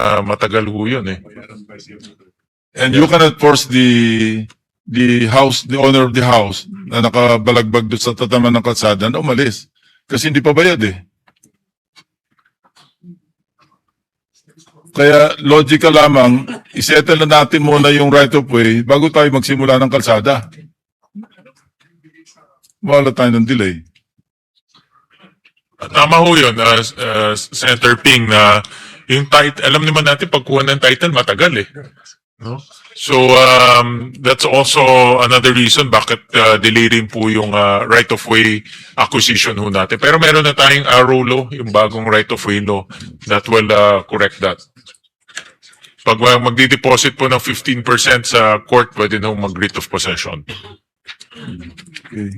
ah, matagal ho yun eh. And you cannot force the the house, the owner of the house na nakabalagbag doon sa tataman ng kalsada na umalis. Kasi hindi pa bayad eh. Kaya logical lamang, isettle na natin muna yung right of way bago tayo magsimula ng kalsada. Wala tayo ng delay. Tama ho yun, uh, uh, Senator Ping, na yung title, alam naman natin pagkuha ng title matagal eh. No? So, um, that's also another reason bakit uh, delay rin po yung uh, right-of-way acquisition ho natin. Pero meron na tayong arrow law, yung bagong right-of-way law that will uh, correct that. Pag uh, magdi-deposit po ng 15% sa court, pwede na mag-writ of possession. Okay.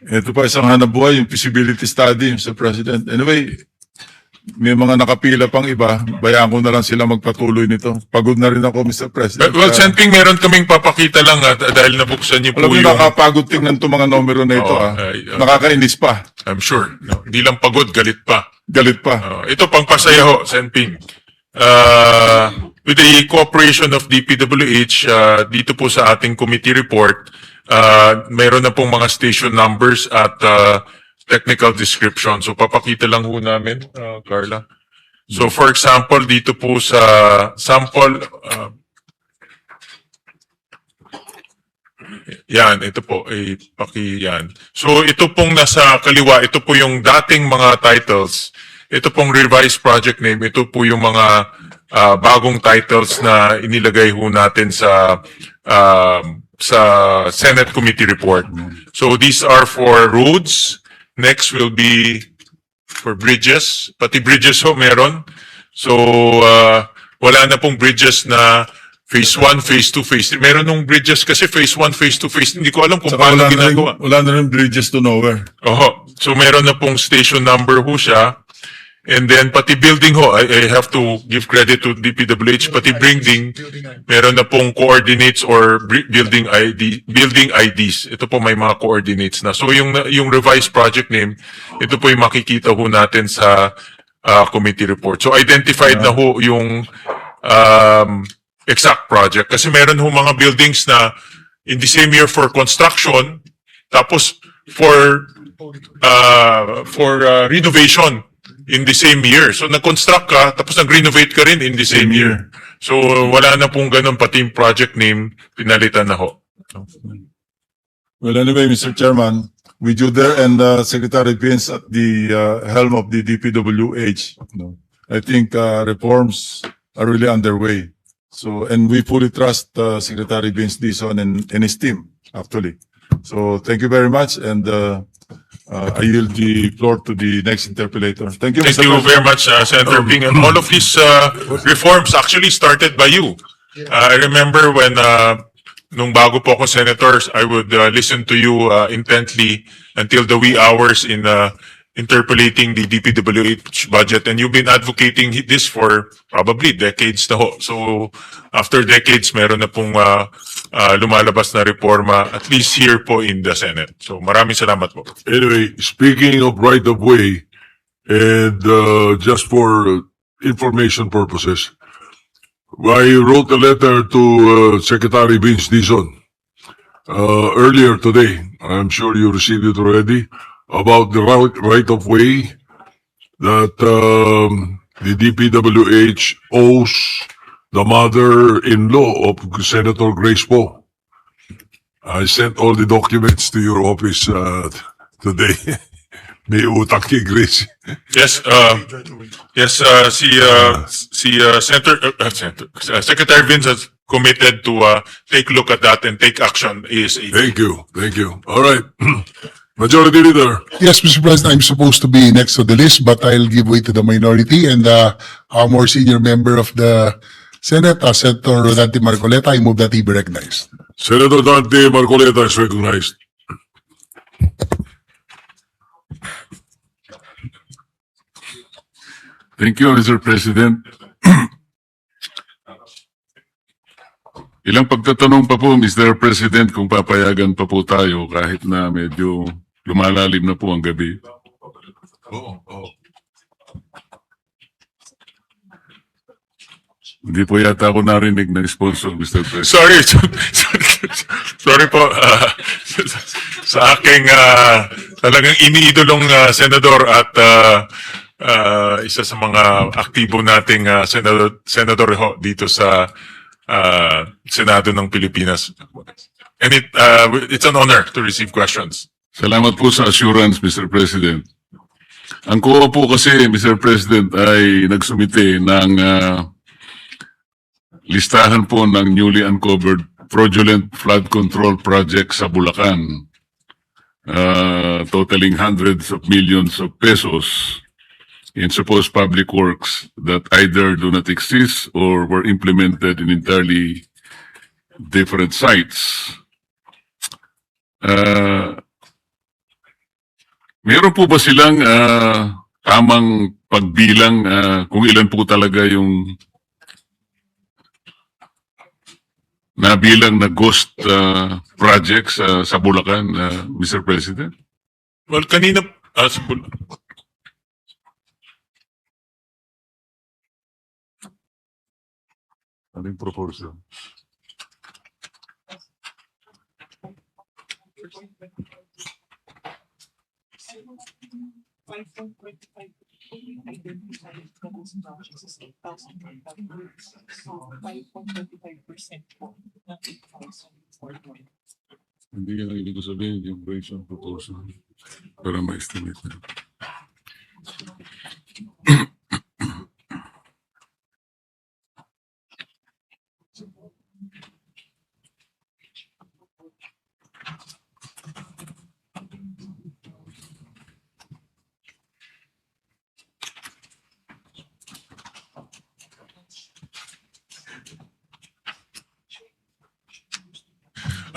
Ito pa isang hanap buhay, yung feasibility study, Mr. President. Anyway, may mga nakapila pang iba, bayaan ko na lang sila magpatuloy nito. Pagod na rin ako, Mr. President. Well, Uh, Senping, meron kaming papakita lang at dahil nabuksan niyo po alam mo, yung... nakapagod tingnan itong mga numero na ito. Oo, ah. ay, ah. Nakakainis pa. I'm sure. No, hindi lang pagod, galit pa. Galit pa. Uh, ito pang pasaya ho, Senping. Uh, with the cooperation of DPWH, uh, dito po sa ating committee report, uh, mayroon na pong mga station numbers at uh, technical description. So papakita lang ho namin, uh, Carla. So for example, dito po sa sample, uh, Yan, ito po, eh, paki yan. So ito pong nasa kaliwa, ito po yung dating mga titles. Ito pong revised project name, ito po yung mga ah, bagong titles na inilagay ho natin sa ah, sa Senate Committee Report. So these are for roads. Next will be for bridges. Pati bridges ho meron. So ah, wala na pong bridges na phase 1, phase 2, phase 3. Meron nung bridges kasi phase 1, phase 2, phase 3. Hindi ko alam kung Saka paano wala, na rin, ginagawa. wala na rin bridges to nowhere. Oho. So meron na pong station number ho siya. And then pati building ho, I, I have to give credit to DPWH, pati building, meron na pong coordinates or building ID, building IDs. Ito po may mga coordinates na. So yung yung revised project name, ito po yung makikita ho natin sa ah, committee report. So identified na ho yung um, exact project. Kasi meron ho mga buildings na in the same year for construction tapos for uh, for uh, renovation in the same year. So nag-construct ka, tapos nag-renovate ka rin in the same year. So wala na pong ganun, pati yung project name, pinalitan na ho. Well, anyway, Mr. Chairman, with you there and uh, Secretary Vince at the uh, helm of the DPWH, know, I think uh, reforms are really underway. So, and we fully trust uh, Secretary Vince Dison and, and his team, actually. So, thank you very much, and uh, uh, I yield the floor to the next interpolator. Thank you, Thank Mr. you President. very much, uh, Senator Ping. And all of these uh, reforms actually started by you. Uh, I remember when, uh, nung bago po ako senators, I would uh, listen to you uh, intently until the wee hours in uh, interpolating the DPWH budget. And you've been advocating this for probably decades na ho. So after decades, meron na pong uh, uh, lumalabas na reforma, at least here po in the Senate. So maraming salamat po. Anyway, speaking of right of way, and uh, just for information purposes, I wrote a letter to uh, Secretary Vince Dizon uh, earlier today. I'm sure you received it already about the right, right of way that um, the DPWH owes the mother-in-law of Senator Grace Poe. I sent all the documents to your office uh, today. May utang kay Grace. Yes, uh, yes, uh, si, uh, si, uh, Senator, uh, Senator, uh, Secretary Vince has committed to, uh, take a look at that and take action ASAP. Thank you, thank you. All right. Majority Leader, Yes, Mr. President, I'm supposed to be next to the list, but I'll give way to the minority and uh, our more senior member of the Senate, uh, Senator Rodante Marcoleta, I move that he be recognized. Senator Dante Marcoleta is recognized. Thank you, Mr. President. Ilang pagtatanong pa po, Mr. President, kung papayagan pa po tayo kahit na medyo lumalalim na po ang gabi. Oo, oo. Hindi po yata ako narinig ng sponsor, Mr. President. Sorry, sorry, po. ah, sa aking ah, talagang iniidolong ah, senador at ah, ah, isa sa mga aktibo nating ah, senador, senador ho dito sa ah, Senado ng Pilipinas. And it, ah, it's an honor to receive questions. Salamat po sa assurance, Mr. President. Ang COA po kasi, Mr. President, ay nagsumite ng ah, listahan po ng newly uncovered fraudulent flood control project sa Bulacan, ah, totaling hundreds of millions of pesos in supposed public works that either do not exist or were implemented in entirely different sites. Ah, Meron po ba silang ah, tamang pagbilang ah, kung ilan po talaga yung nabilang na ghost ah, projects ah, sa Bulacan, ah, Mr. President? Well, kanina, ah, sa Bul- Ano yung proportion? Hindi yan ang ibig ko sabihin, yung ratio ng proportion. Para ma-estimate na.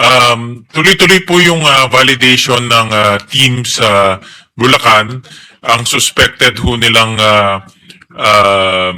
Um, tuloy-tuloy po yung ah, validation ng ah, team sa Bulacan. Ang suspected ho nilang um,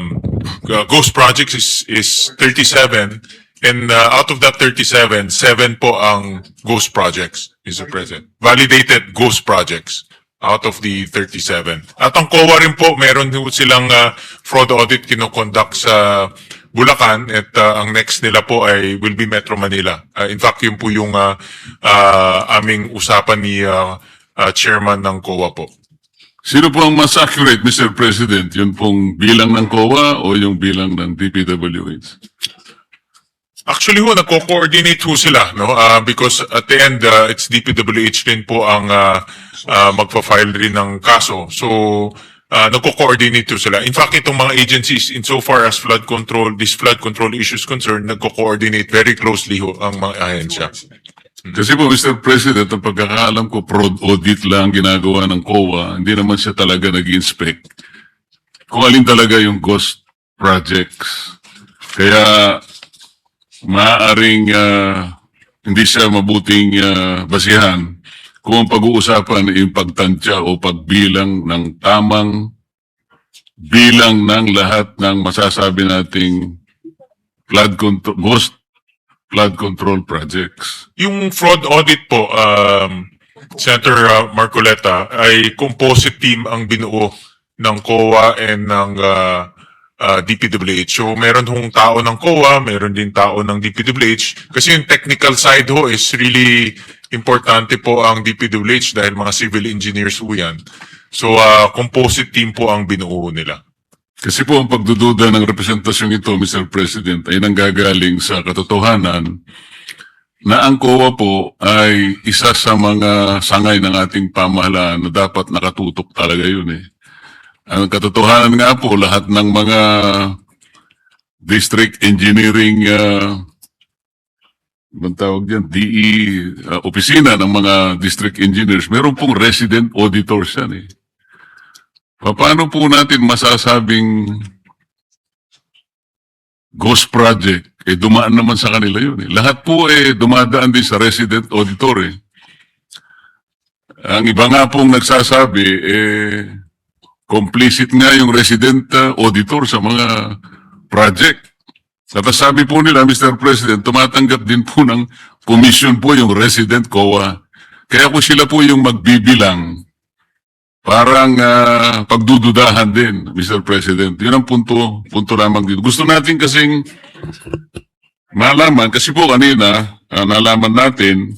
uh, ghost projects is, is 37. And ah, out of that 37, 7 po ang ghost projects, Mr. President. Validated ghost projects out of the 37. At ang COA rin po, meron ho silang ah, fraud audit kinoconduct sa Bulacan at uh, ang next nila po ay will be Metro Manila. Uh, in fact, yun po yung uh, uh, aming usapan ni uh, uh, chairman ng COA po. Sino po ang mas accurate, Mr. President? Yun pong bilang ng COA o yung bilang ng DPWH? Actually ho, nagko-coordinate ho sila, no? Uh, because at the end, uh, it's DPWH din po ang uh, uh, magpa-file rin ng kaso. So, uh, nagko-coordinate sila. In fact, itong mga agencies, insofar as flood control, this flood control issues concerned, nagko-coordinate very closely ho ang mga ahensya. Kasi po, Mr. President, ang pagkakaalam ko, fraud audit lang ang ginagawa ng COA. Hindi naman siya talaga nag-inspect. Kung alin talaga yung ghost projects. Kaya, maaaring ah, hindi siya mabuting ah, basihan kung ang pag-uusapan ay yung pagtansya o pagbilang ng tamang bilang ng lahat ng masasabi nating flood control, ghost flood control projects. Yung fraud audit po, um, Senator uh, Marcoleta, ay composite team ang binuo ng COA and ng uh, uh, DPWH. So meron hong tao ng COA, meron din tao ng DPWH. Kasi yung technical side ho is really importante po ang DPWH dahil mga civil engineers ho yan. So uh, composite team po ang binuo nila. Kasi po ang pagdududa ng representasyon ito, Mr. President, ay nanggagaling sa katotohanan na ang COA po ay isa sa mga sangay ng ating pamahalaan na dapat nakatutok talaga yun eh. Ang katotohanan nga po, lahat ng mga district engineering uh, Ibang tawag dyan, DE, uh, opisina ng mga district engineers, meron pong resident auditors yan eh. Paano po natin masasabing ghost project? Eh, dumaan naman sa kanila yun. Eh. Lahat po eh, dumadaan din sa resident auditor eh. Ang iba nga pong nagsasabi, eh, complicit nga yung resident uh, auditor sa mga project. At sabi po nila, Mr. President, tumatanggap din po ng commission po yung resident COA. Kaya kung sila po yung magbibilang parang ah, pagdududahan din, Mr. President. Yun ang punto, punto lamang dito. Gusto natin kasing malaman, kasi po kanina, ah, nalaman natin,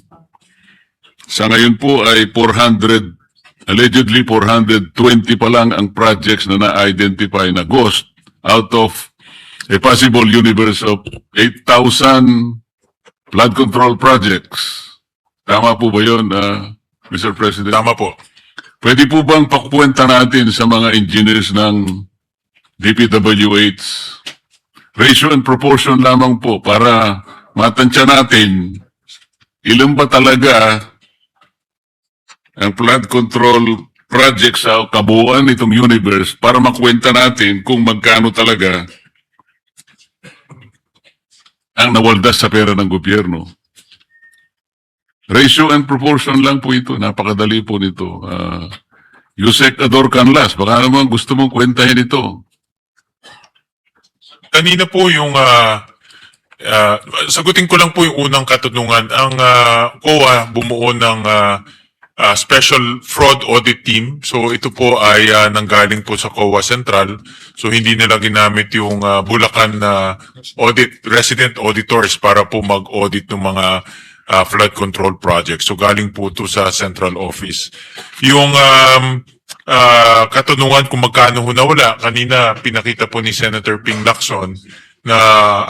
sa ngayon po ay 400, allegedly 420 pa lang ang projects na na-identify na ghost out of a possible universe of 8,000 flood control projects. Tama po ba yun, ah, Mr. President? Tama po. Pwede po bang pakukwenta natin sa mga engineers ng DPWH ratio and proportion lamang po para matansya natin ilan ba talaga ang flood control project sa kabuuan nitong universe para makwenta natin kung magkano talaga ang nawaldas sa pera ng gobyerno. Ratio and proportion lang po ito. Napakadali po nito. Uh, Yusek Ador Canlas, baka naman gusto mong kwentahin ito. Kanina po yung ah, ah, sagutin ko lang po yung unang katanungan. Ang ah, COA bumuo ng ah, ah, Special Fraud Audit Team. So ito po ay ah, nanggaling po sa COA Central. So hindi nila ginamit yung ah, Bulacan na audit resident auditors para po mag-audit ng mga ah, flood control projects. So galing po to sa central office. Yung um, ah, katanungan kung magkano ho nawala, kanina pinakita po ni Senator Ping Lacson na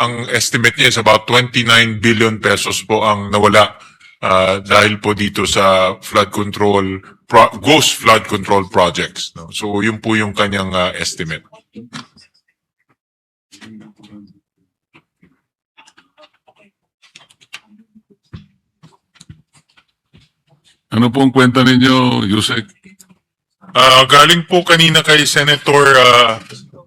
ang estimate niya is about 29 billion pesos po ang nawala ah, dahil po dito sa flood control, pro- ghost flood control projects. No? So yun po yung kanyang ah, estimate. Ano pong kwenta ninyo, Yusek? Ah, galing po kanina kay Senator ah,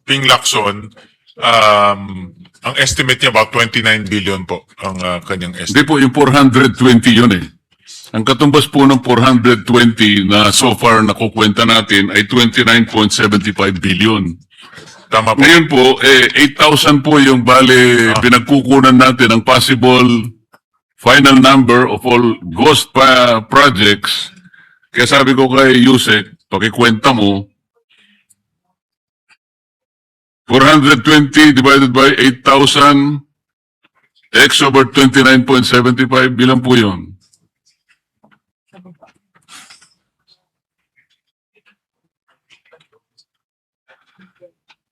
Ping Lacson, um, ang estimate niya about 29 billion po ang ah, kanyang estimate. Hindi po, yung 420 yun eh. Ang katumbas po ng 420 na so far nakukwenta natin ay 29.75 billion. Tama po. Ngayon po, eh, 8,000 po yung bale pinagkukunan natin ang possible final number of all ghost pa projects. Kaya sabi ko kay Yusek, pakikwenta mo, 420 divided by 8,000 x over 29.75, bilang po yun?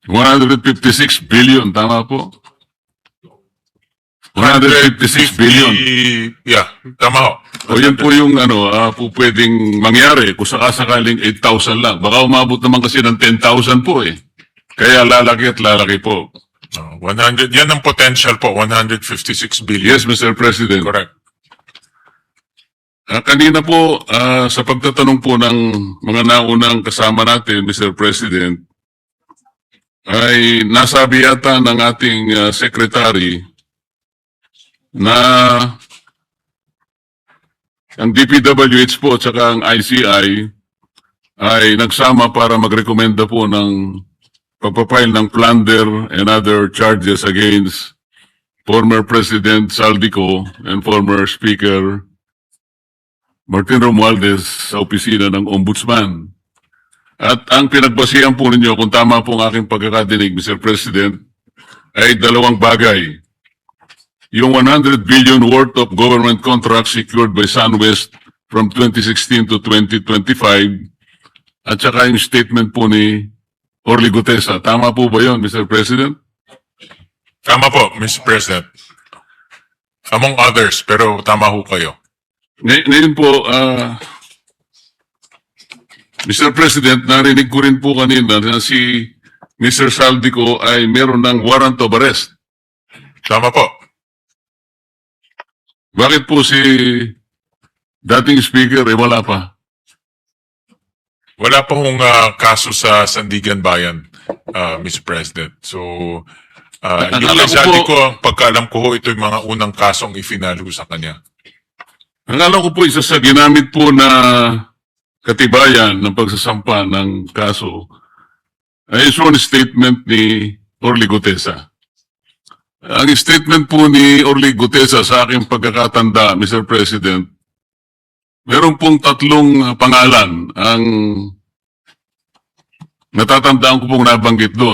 $156 billion, tama po? 156 billion. Yeah, tama ho. O yan po yung ano, ah, po pwedeng mangyari kung sakasakaling 8,000 lang. Baka umabot naman kasi ng 10,000 po eh. Kaya lalaki at lalaki po. Uh, 100, yan ang potential po, 156 billion. Yes, Mr. President. Correct. Ah, kanina po, ah, sa pagtatanong po ng mga naunang kasama natin, Mr. President, ay nasabi yata ng ating ah, secretary na ang DPWH po at saka ang ICI ay nagsama para magrekomenda po ng pagpapile ng plunder and other charges against former President Saldico and former Speaker Martin Romualdez sa opisina ng Ombudsman. At ang pinagbasihan po ninyo, kung tama po ang aking pagkakadinig, Mr. President, ay dalawang bagay. Yung 100 billion worth of government contracts secured by SunWest from 2016 to 2025 at saka yung statement po ni Orly Gutesa. Tama po ba yun, Mr. President? Tama po, Mr. President. Among others, pero tama ho kayo. Ngay- ngayon po, ah, Mr. President, narinig ko rin po kanina na si Mr. Saldico ay meron ng warrant of arrest. Tama po. Bakit po si dating speaker eh wala pa? Wala pa hong ah, kaso sa Sandigan Bayan, ah, Mr. President. So, uh, Ang yung alam ko sabi ko, ang pagkaalam ko ho, ito yung mga unang kasong ifinalo sa kanya. Ang alam ko po isa sa ginamit po na katibayan ng pagsasampa ng kaso ay sworn statement ni Orly Gutesa. Ang statement po ni Orly Gutesa sa aking pagkakatanda, Mr. President, Meron pong tatlong ah, pangalan ang natatandaan ko pong nabanggit doon.